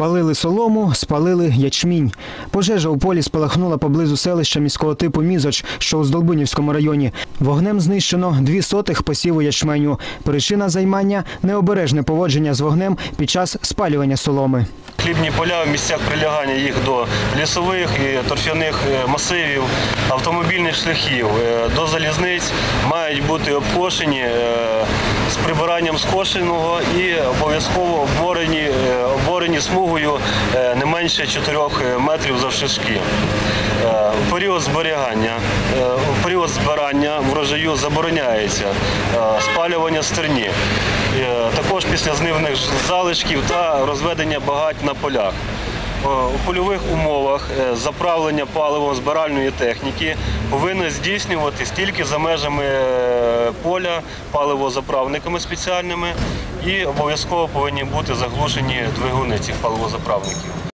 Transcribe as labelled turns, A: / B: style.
A: Спалили солому, спалили ячмінь. Пожежа у полі спалахнула поблизу селища міського типу Мізоч, що у Здолбунівському районі. Вогнем знищено дві сотих посіву ячменю. Причина займання необережне поводження з вогнем під час спалювання соломи.
B: Хлібні поля в місцях прилягання їх до лісових і торфяних е, масивів, автомобільних шляхів, е, до залізниць мають бути обкошені е, з прибиранням скошеного і обов'язково оборені, е, смугою е, не менше 4 метрів завшишки. В період зберігання, в період збирання врожаю забороняється е, спалювання стерні. Е, Також після знивних залишків та розведення багать на полях. Е, У польових умовах е, заправлення паливом збиральної техніки повинно здійснюватись тільки за межами е, поля паливозаправниками спеціальними і обов'язково повинні бути заглушені двигуни цих паливозаправників.